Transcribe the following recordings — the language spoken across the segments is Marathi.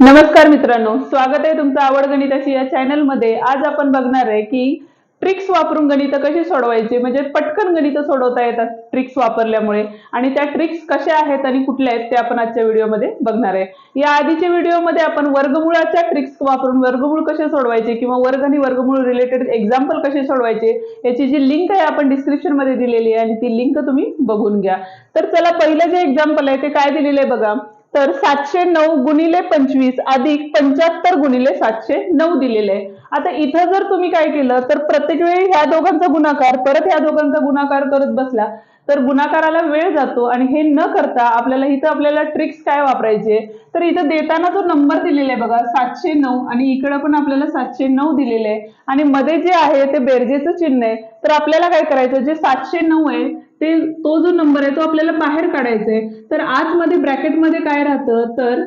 नमस्कार मित्रांनो स्वागत आहे तुमचं आवड गणिताची या चॅनलमध्ये. आज आपण बघणार आहे की ट्रिक्स वापरून गणित कशी सोडवायची म्हणजे पटकन गणित सोडवता येतात ट्रिक्स वापरल्यामुळे. आणि त्या ट्रिक्स कशा आहेत आणि कुठल्या आहेत ते आपण आजच्या व्हिडिओमध्ये बघणार आहे. या आधीच्या व्हिडिओमध्ये आपण वर्गमुळाच्या ट्रिक्स वापरून वर्गमूळ कसे सोडवायचे किंवा वर्ग आणि वर्गमूळ रिलेटेड एक्झाम्पल कसे सोडवायचे याची जी लिंक आहे आपण डिस्क्रिप्शनमध्ये दिलेली आहे आणि ती लिंक तुम्ही बघून घ्या. तर चला पहिलं जे एक्झाम्पल आहे ते काय दिलेलं आहे बघा. तर सातशे नऊ गुणिले पंचवीस अधिक पंच्याहत्तर गुणिले सातशे नऊ दिलेले आहे. आता इथं जर तुम्ही काय केलं तर प्रत्येक वेळी ह्या दोघांचा गुणाकार परत ह्या दोघांचा गुणाकार करत बसला तर गुणाकाराला वेळ जातो आणि हे न करता आपल्याला इथं आपल्याला ट्रिक्स काय वापरायचे? तर इथं देताना जो नंबर दिलेला आहे बघा सातशे नऊ आणि इकडं पण आपल्याला सातशे नऊ दिलेले आहे. आणि मध्ये जे आहे ते बेरजेचं चिन्ह आहे. तर आपल्याला काय करायचं? जे सातशे नऊ आहे ते तो जो नंबर आहे तो आपल्याला बाहेर काढायचा आहे. तर आतमध्ये ब्रॅकेटमध्ये काय राहतं? तर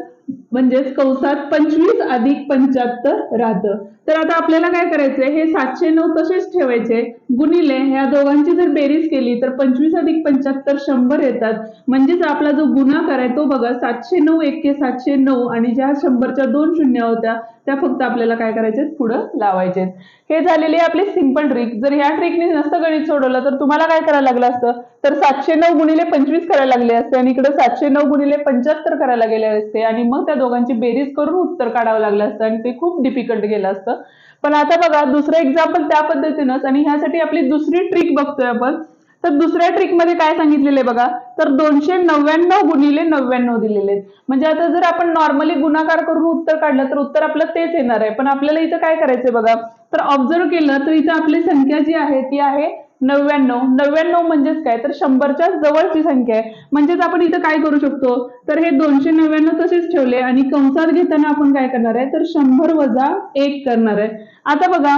म्हणजेच कंसात पंचवीस अधिक पंच्याहत्तर राहतं तर आता आपल्याला काय करायचंय? हे सातशे नऊ तसेच ठेवायचे. गुणिले ह्या दोघांची जर बेरीज केली तर पंचवीस अधिक पंच्याहत्तर शंभर येतात. म्हणजेच आपला जो गुणाकार आहे तो बघा सातशे नऊ एक्के सातशे नऊ आणि ज्या शंभरच्या दोन शून्य होत्या त्या फक्त आपल्याला काय करायचे पुढं लावायचे हे झालेली आहे आपली सिंपल ट्रिक जर ह्या ट्रिकने नसतं गणित सोडवलं तर तुम्हाला काय करायला लागलं असतं? तर सातशे नऊ गुणिले पंचवीस करायला लागले असते आणि इकडे सातशे नऊ गुणिले पंच्याहत्तर करायला गेले असते आणि मग त्या दोघांची बेरीज करून उत्तर काढावं लागलं असतं आणि ते खूप डिफिकल्ट गेलं असतं. पण आता बघा दुसरं एक्झाम्पल त्या पद्धतीनंच आणि ह्यासाठी आपली दुसरी ट्रिक बघतोय आपण. तर दुसऱ्या ट्रिकमध्ये काय सांगितलेले बघा? तर दोनशे नव्याण्णव गुणिले नव्याण्णव दिलेले आहेत. म्हणजे आता जर आपण नॉर्मली गुणाकार करून उत्तर काढलं तर उत्तर आपलं तेच येणार आहे. पण आपल्याला इथं काय करायचंय बघा? तर ऑब्झर्व केलं तर इथं आपली संख्या जी आहे ती आहे नव्याण्णव. नव्याण्णव म्हणजेच काय? तर शंभरच्या जवळची संख्या आहे. म्हणजेच आपण इथं काय करू शकतो? तर हे दोनशे नव्याण्णव तसेच ठेवले आणि कंसात घेताना आपण काय करणार आहे? तर शंभर वजा एक करणार आहे. आता बघा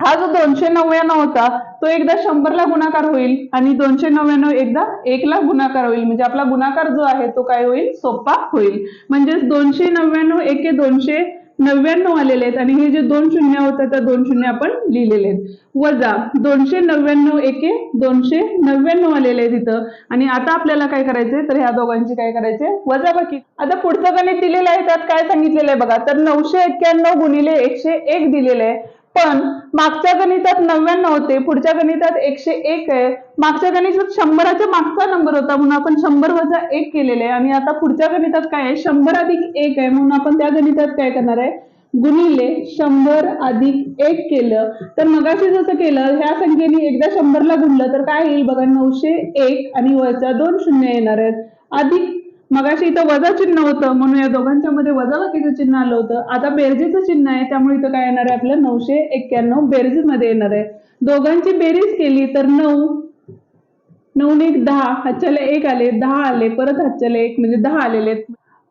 हा जो दोनशे नव्याण्णव होता तो एकदा शंभरला गुणाकार होईल आणि दोनशे नव्याण्णव एकदा एकला गुणाकार होईल. म्हणजे आपला गुणाकार जो आहे तो काय होईल? सोपा होईल. म्हणजेच दोनशे नव्याण्णव एके दोनशे नव्याण्णव आलेले आहेत आणि हे जे दोन शून्य होते त्या दोन शून्य आपण लिहिलेले आहेत. वजा दोनशे नव्याण्णव एके दोनशे नव्याण्णव आलेले आहेत इथं. आणि आता आपल्याला काय करायचंय? तर ह्या दोघांची काय करायचे वजा बाकी आता पुढचं गणित दिलेलं आहे त्यात काय सांगितलेलं आहे बघा. तर नऊशे एक्क्याण्णव गुणिले एकशे एक दिलेलं आहे. पण मागच्या गणितात नव्याण्णव होते पुढच्या गणितात एकशे एक आहे. मागच्या गणितात शंभराच्या मागचा नंबर होता म्हणून आपण शंभर वजा एक केलेले आहे. आणि आता पुढच्या गणितात काय आहे? शंभर अधिक एक आहे म्हणून आपण त्या गणितात काय करणार आहे? गुणिले शंभर अधिक एक केलं. तर मगाशी जसं केलं ह्या संख्येने एकदा शंभरला गुणलं तर काय येईल बघा नऊशे एक आणि वरच्या दोन शून्य येणार आहेत. अधिक मगाशी इथं वजा चिन्ह होतं म्हणून या दोघांच्या मध्ये वजाबाकीचं चिन्ह आलं होतं. आता बेरजेचं चिन्ह आहे त्यामुळे इथं काय येणार आहे आपलं? नऊशे एक्क्याण्णव बेरजेच मध्ये येणार आहे. दोघांची बेरीज केली तर नऊ नऊ ने एक दहा हातच्याला एक आले दहा आले परत हातच्याला एक म्हणजे दहा आलेले आहेत.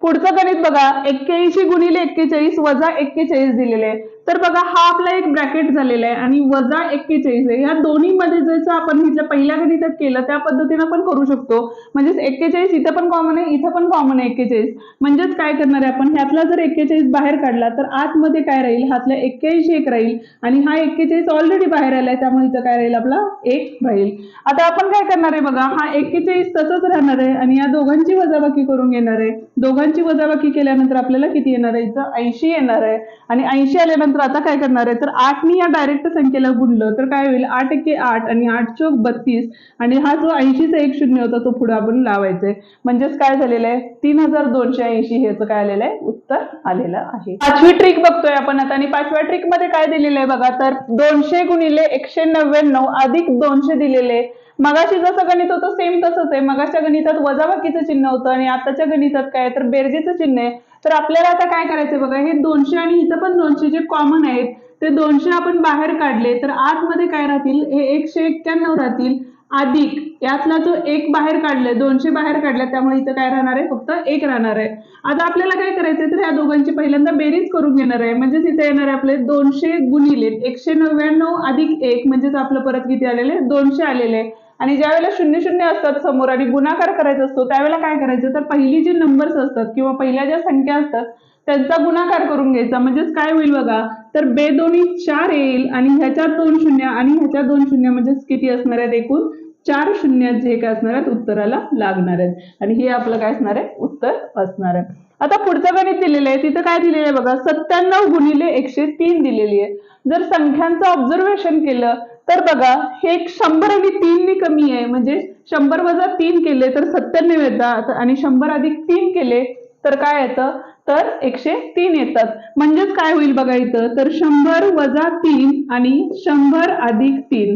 पुढचं गणित बघा एक्क्याऐंशी गुणिले एक्केचाळीस वजा एक्केचाळीस दिलेले आहे. तर बघा हा आपला एक ब्रॅकेट झालेला आहे आणि वजा एक्केचाळीस आहे. या दोन्ही मध्ये जसं आपण इथल्या पहिल्या गणितात केलं त्या पद्धतीनं पण करू शकतो. म्हणजेच एक्केचाळीस इथं पण कॉमन आहे इथं पण कॉमन आहे एक्केचाळीस. म्हणजेच काय करणार आहे आपण? ह्यातला जर एक्केचाळीस बाहेर काढला तर आतमध्ये काय राहील? हातला एक्क्याऐंशी एक राहील आणि हा एक्केचाळीस ऑलरेडी बाहेर आलाय त्यामुळे इथं काय राहील? आपला एक राहील. आता आपण काय करणार आहे बघा हा एक्केचाळीस तसंच राहणार आहे आणि या दोघांची वजाबाकी करून घेणार आहे. दोघांची वजाबाकी केल्यानंतर आपल्याला किती येणार आहे? इथं ऐंशी येणार आहे. आणि ऐंशी आल्यानंतर आता काय करणार आहे? तर आठनी या डायरेक्ट संख्येला गुणलं तर काय होईल? आठ एके आठ आणि आठ चौक बत्तीस आणि हा जो ऐंशीचा एक शून्य होता तो पुढे आपण लावायचा आहे. म्हणजेच काय झालेलं आहे? तीन हजार दोनशे ऐंशी ह्याचं काय आलेलं आहे? उत्तर आलेलं आहे. पाचवी ट्रिक बघतोय आपण आता आणि पाचव्या ट्रिकमध्ये काय दिलेलं आहे बघा? तर दोनशे गुणिले एकशे नव्याण्णव अधिक दोनशे दिलेले. मगाशी जसं गणित होतं सेम तसंच आहे. मगाच्या गणितात वजाबाकीचं चिन्ह होतं आणि आताच्या गणितात काय तर बेरजेचं चिन्ह आहे. तर आपल्याला आता काय करायचंय बघा हे दोनशे आणि इथं पण दोनशे जे कॉमन आहेत ते दोनशे आपण बाहेर काढले तर आतमध्ये काय राहतील? हे एकशे एक्क्याण्णव राहतील. अधिक यातला जो एक बाहेर काढलाय दोनशे बाहेर काढलाय त्यामुळे इथं काय राहणार आहे? फक्त एक राहणार आहे. आता आपल्याला काय करायचंय? तर या दोघांची पहिल्यांदा बेरीज करून घेणार आहे. म्हणजेच इथे येणार आहे आपले दोनशे गुणिले एकशे नव्याण्णव अधिक एक म्हणजेच आपलं परत किती आलेले दोनशे आलेले आहे. आणि ज्या वेळेला शून्य शून्य असतात समोर आणि गुणाकार करायचा असतो त्यावेळेला काय करायचं? तर पहिली जी नंबर्स असतात किंवा पहिल्या ज्या संख्या असतात त्यांचा गुणाकार करून घ्यायचा. म्हणजेच काय होईल बघा? तर बे दोन्ही चार येईल आणि ह्याच्यात दोन शून्य आणि ह्याच्यात दोन शून्य म्हणजेच किती असणार आहेत एकूण? चार शून्य जे काय असणार आहेत उत्तराला लागणार आहेत. आणि हे आपलं काय असणार आहे? उत्तर असणार आहे. आता पुढचं गणित दिलेलं आहे. तिथं काय दिलेलं आहे बघा? सत्त्याण्णव गुणिले एकशे तीन दिलेली आहे. जर संख्यांचं ऑब्झर्वेशन केलं तर बघा हे एक शंभर आणि तीनने कमी आहे. म्हणजे शंभर वजा तीन केले तर सत्त्याण्णव येतात आणि शंभर अधिक तीन केले तर काय येतं? तर एकशे तीन येतात. म्हणजेच काय होईल बघा इथं? तर शंभर वजा तीन आणि शंभर अधिक तीन.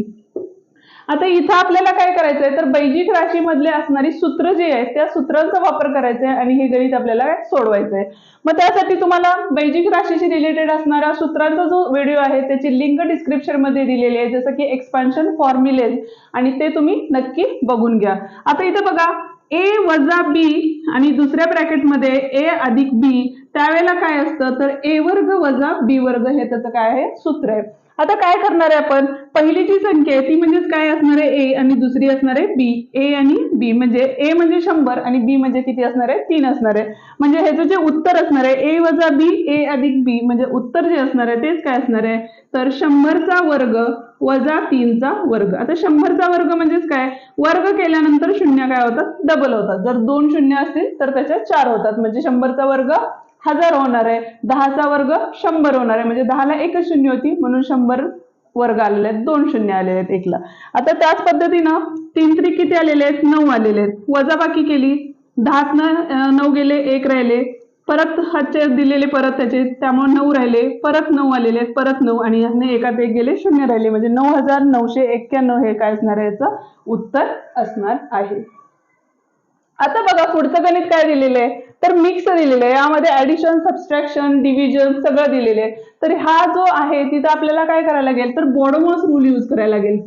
आता इथं आपल्याला काय करायचंय? तर बैजिक राशीमधले असणारी सूत्र जे आहेत त्या सूत्रांचा वापर करायचा आहे आणि हे गणित आपल्याला सोडवायचं आहे मग त्यासाठी तुम्हाला बैजिक राशीशी रिलेटेड असणाऱ्या सूत्रांचा जो व्हिडिओ आहे त्याची लिंक डिस्क्रिप्शनमध्ये दिलेली आहे जसं की एक्सपान्शन फॉर्म्युलेज आणि ते तुम्ही नक्की बघून घ्या. आता इथं बघा ए वजा बी आणि दुसऱ्या ब्रॅकेटमध्ये ए अधिक बी त्यावेळेला काय असतं? तर ए वर्ग वजा बी वर्ग हे त्याचं काय आहे? सूत्र आहे. आता काय करणार आहे आपण? पहिली जी संख्या आहे ती म्हणजेच काय असणार आहे? ए आणि दुसरी असणार आहे बी. ए आणि बी म्हणजे ए म्हणजे शंभर आणि बी म्हणजे किती असणार आहे? तीन असणार आहे. म्हणजे ह्याचं जे उत्तर असणार आहे ए वजा बी ए अधिक बी म्हणजे उत्तर जे असणार आहे तेच काय असणार आहे? तर शंभरचा वर्ग वजा तीनचा वर्ग. आता शंभरचा वर्ग म्हणजेच काय? वर्ग केल्यानंतर शून्य काय होतात? डबल होतात. जर दोन शून्य असतील तर त्याच्या चार होतात. म्हणजे शंभरचा वर्ग हजार होणार आहे. दहाचा वर्ग शंभर होणार आहे. म्हणजे दहाला एकच शून्य होती म्हणून शंभर वर्ग आलेले आहेत. दोन शून्य आलेले आहेत एकला. आता त्याच पद्धतीनं तीन त्री किती आलेले आहेत नऊ आलेले आहेत. वजाबाकी केली. दहात नऊ गेले एक राहिले. परत हातचे दिलेले परत त्याचे त्यामुळे नऊ राहिले. परत नऊ आलेले आहेत परत नऊ. आणि ह्याने एकात एक गेले शून्य राहिले. म्हणजे नऊ हजार नऊशे एक्क्याण्णव हे काय असणार आहे याचं उत्तर असणार आहे. आता बघा पुढचं गणित काय दिलेलं आहे? तर मिक्स दिलेलं आहे. यामध्ये ऍडिशन सबस्ट्रॅक्शन डिव्हिजन सगळं दिलेलं आहे. तर हा जो आहे तिथं आपल्याला काय करायला लागेल? तर बॉडोमॉस रूल यूज करायला लागेल.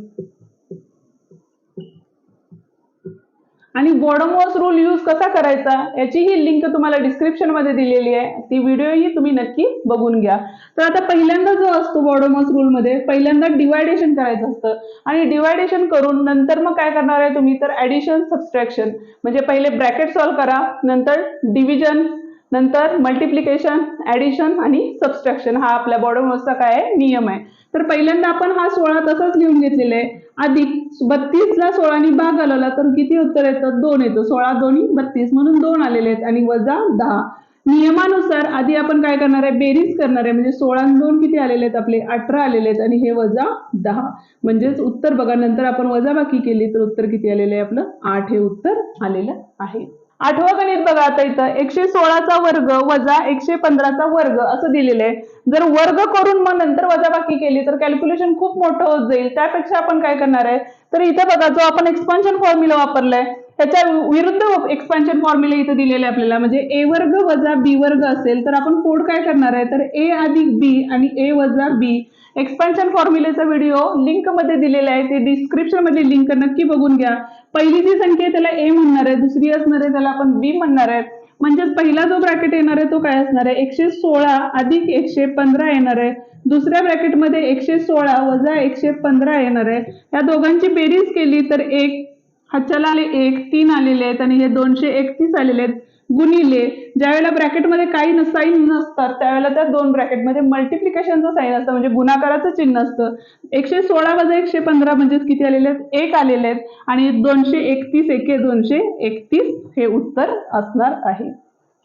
आणि बॉडोमॉस रूल यूज कसा करायचा याची ही लिंक तुम्हाला डिस्क्रिप्शनमध्ये दिलेली आहे. ती व्हिडिओही तुम्ही नक्की बघून घ्या. तर आता पहिल्यांदा जो असतो बॉडोमॉस रूल मध्ये पहिल्यांदा डिवायडेशन करायचं असतं. आणि डिवायडेशन करून नंतर मग काय करणार आहे तुम्ही? तर ऍडिशन सबस्ट्रॅक्शन म्हणजे पहिले ब्रॅकेट सॉल्व करा नंतर डिव्हिजन नंतर मल्टिप्लिकेशन ऍडिशन आणि सबस्ट्रॅक्शन हा आपल्या बॉडोमॉसचा काय नियम आहे. तर पहिल्यांदा आपण हा सोळा तसाच लिहून घेतलेला आहे. अधिक बत्तीसला सोळानी भाग घालवला तर किती उत्तर येतं? दोन येतो. सोळा दोन्ही बत्तीस म्हणून दोन आलेले आहेत आणि वजा दहा. नियमानुसार आधी आपण काय करणार आहे? बेरीज करणार आहे. म्हणजे सोळा दोन किती आलेले आहेत आपले? अठरा आलेले आहेत आणि हे वजा दहा. म्हणजेच उत्तर बघा नंतर आपण वजाबाकी केली तर उत्तर किती आलेलं आहे आपलं? आठ हे उत्तर आलेलं आहे. आठवं गणित बघा आता इथं. एकशे सोळाचा वर्ग वजा एकशे पंधराचा वर्ग असं दिलेलं आहे. जर वर्ग करून मग नंतर वजाबाकी केली तर कॅल्क्युलेशन खूप मोठं होत जाईल. त्यापेक्षा आपण काय करणार आहे? तर इथं बघा जो आपण एक्सपान्शन फॉर्म्युला वापरलाय त्याच्या विरुद्ध एक्सपान्शन फॉर्म्युला इथं दिलेले आहे आपल्याला. म्हणजे ए वर्ग वजा बी वर्ग असेल तर आपण कोड काय करणार आहे? तर ए अधिक बी आणि ए वजा बी एक्सपान्शन फॉर्म्युलेचा व्हिडिओ लिंकमध्ये दिलेला आहे. ते डिस्क्रिप्शनमध्ये लिंक नक्की बघून घ्या. पहिली जी संख्या आहे त्याला ए म्हणणार आहे दुसरी असणार आहे त्याला आपण बी म्हणणार आहे. म्हणजेच पहिला जो ब्रॅकेट येणार आहे तो काय असणार आहे? एकशे सोळा अधिक एकशे पंधरा येणार आहे. दुसऱ्या ब्रॅकेटमध्ये एकशे सोळा वजा एकशे पंधरा येणार आहे. या दोघांची बेरीज केली तर एक हाच्याला आले एक तीन आलेले आहेत आणि हे दोनशे एकतीस आलेले आहेत. गुणिले ज्यावेळेला ब्रॅकेटमध्ये काही साईन नसतात त्यावेळेला त्या दोन ब्रॅकेटमध्ये मल्टिप्लिकेशनचं साईन असतं म्हणजे गुणाकाराचं चिन्ह असतं. एकशे सोळा वजा एकशे पंधरा म्हणजेच किती आलेले आहेत? एक आलेले आहेत. आणि दोनशे एकतीस एके दोनशे एकतीस हे उत्तर असणार आहे.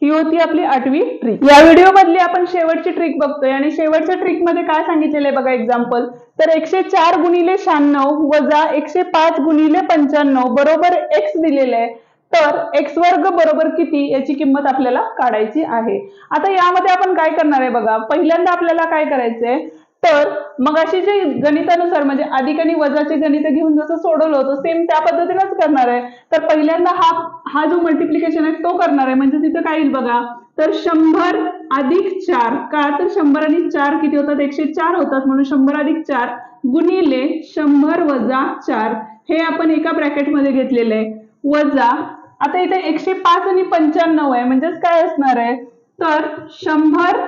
ही होती आपली आठवी ट्रिक या व्हिडिओ मधली आपण शेवटची ट्रिक बघतोय. आणि शेवटच्या ट्रिकमध्ये काय सांगितलेलं आहे बघा एक्झाम्पल तर एकशे चार गुणिले शहाण्णव वजा एकशे पाच गुणिले पंच्याण्णव बरोबर एक्स दिलेलं आहे. तर एक्स वर्ग बरोबर किती याची किंमत आपल्याला काढायची आहे. आता यामध्ये आपण काय करणार आहे बघा पहिल्यांदा आपल्याला काय करायचंय? तर मग अशी जे गणितानुसार म्हणजे अधिक आणि वजाचे गणित घेऊन जसं सोडवलं होतं सेम त्या पद्धतीनेच करणार आहे. तर पहिल्यांदा हा हा जो मल्टिप्लिकेशन आहे तो करणार आहे. म्हणजे तिथं काय येईल बघा? तर शंभर अधिक चार का तर शंभर आणि चार किती होतात? एकशे चार होतात. म्हणून शंभर अधिक चार गुणिले शंभर वजा चार. हे आपण एका ब्रॅकेटमध्ये घेतलेलं आहे. वजा आता इथे एकशे पाच आणि पंच्याण्णव आहे. म्हणजेच काय असणार आहे? तर शंभर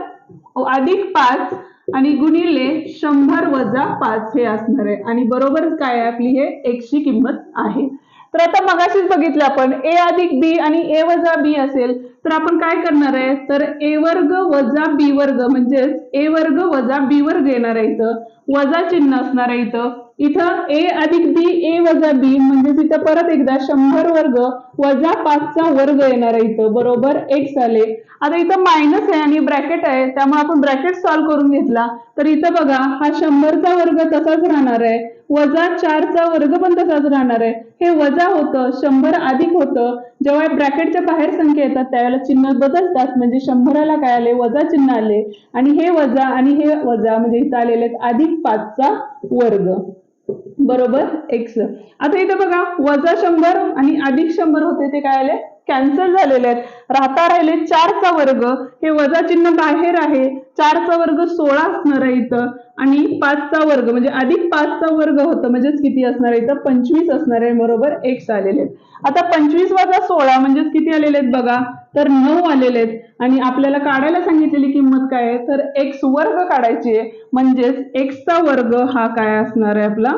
अधिक पाच आणि गुणिले शंभर वजा पाच हे असणार आहे. आणि बरोबर काय आपली? हे एकशे किंमत आहे. तर आता मगाशीच बघितलं आपण ए अधिक बी आणि ए वजा बी असेल तर आपण काय करणार आहे? तर ए वर्ग वजा बी वर्ग म्हणजेच ए वर्ग वजा बी वर्ग येणार आहे इथं. वजा चिन्ह असणार आहे इथं. इथं ए अधिक बी ए वजा बी म्हणजे इथं परत एकदा शंभर वर्ग वजा पाचचा वर्ग येणार आहे इथं. बरोबर? एक्स आले आता इथं मायनस आहे आणि ब्रॅकेट आहे. त्यामुळे आपण ब्रॅकेट सॉल्व्ह करून घेतला. तर इथं बघा हा शंभरचा वर्ग तसाच राहणार आहे. वजा चारचा वर्ग पण तसाच राहणार आहे. हे वजा होतं शंभर अधिक होतं. जेव्हा ब्रॅकेटच्या बाहेर संख्या येतात त्यावेळेला चिन्ह बदलतात. म्हणजे शंभराला काय आले? वजा चिन्ह आले. आणि हे वजा आणि हे वजा म्हणजे इथं आलेले आहेत अधिक पाचचा वर्ग. बरोबर? एक्स आता इथे बघा वजा शंभर आणि अधिक शंभर होते ते काय आले? कॅन्सल झालेले आहेत. राहता राहिले चारचा वर्ग. हे वजा चिन्ह बाहेर आहे. चारचा वर्ग सोळा असणार आहे इथं. आणि पाचचा वर्ग म्हणजे अधिक पाचचा वर्ग होतं म्हणजेच किती असणार आहे इथं? पंचवीस असणार आहे बरोबर? एक्स आलेले आहेत. आता पंचवीस वजा सोळा म्हणजेच किती आलेले आहेत बघा? तर नऊ आलेले आहेत. आणि आपल्याला काढायला सांगितलेली किंमत काय आहे? तर एक्स वर्ग काढायची आहे. म्हणजेच एक्सचा वर्ग हा काय असणार आहे आपला?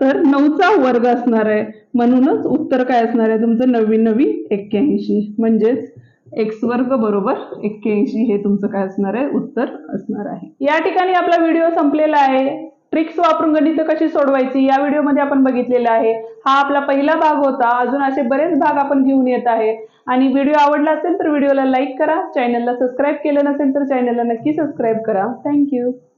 तर नऊचा वर्ग असणार आहे. म्हणूनच उत्तर काय असणार आहे? तुमचं नवीन नवी एक्क्याऐंशी. म्हणजेच एक्स वर्ग बरोबर एक्क्याऐंशी हे तुमचं काय असणार आहे? उत्तर असणार आहे. या ठिकाणी आपला व्हिडिओ संपलेला आहे. ट्रिक्स वापरून गणित कशी सोडवायची या व्हिडिओमध्ये आपण बघितलेला आहे. हा आपला पहिला भाग होता. अजून असे बरेच भाग आपण घेऊन येत आहे. आणि व्हिडिओ आवडला असेल तर व्हिडिओला लाईक करा. चॅनलला सबस्क्राईब केलं नसेल तर चॅनलला नक्की सबस्क्राईब करा. थँक्यू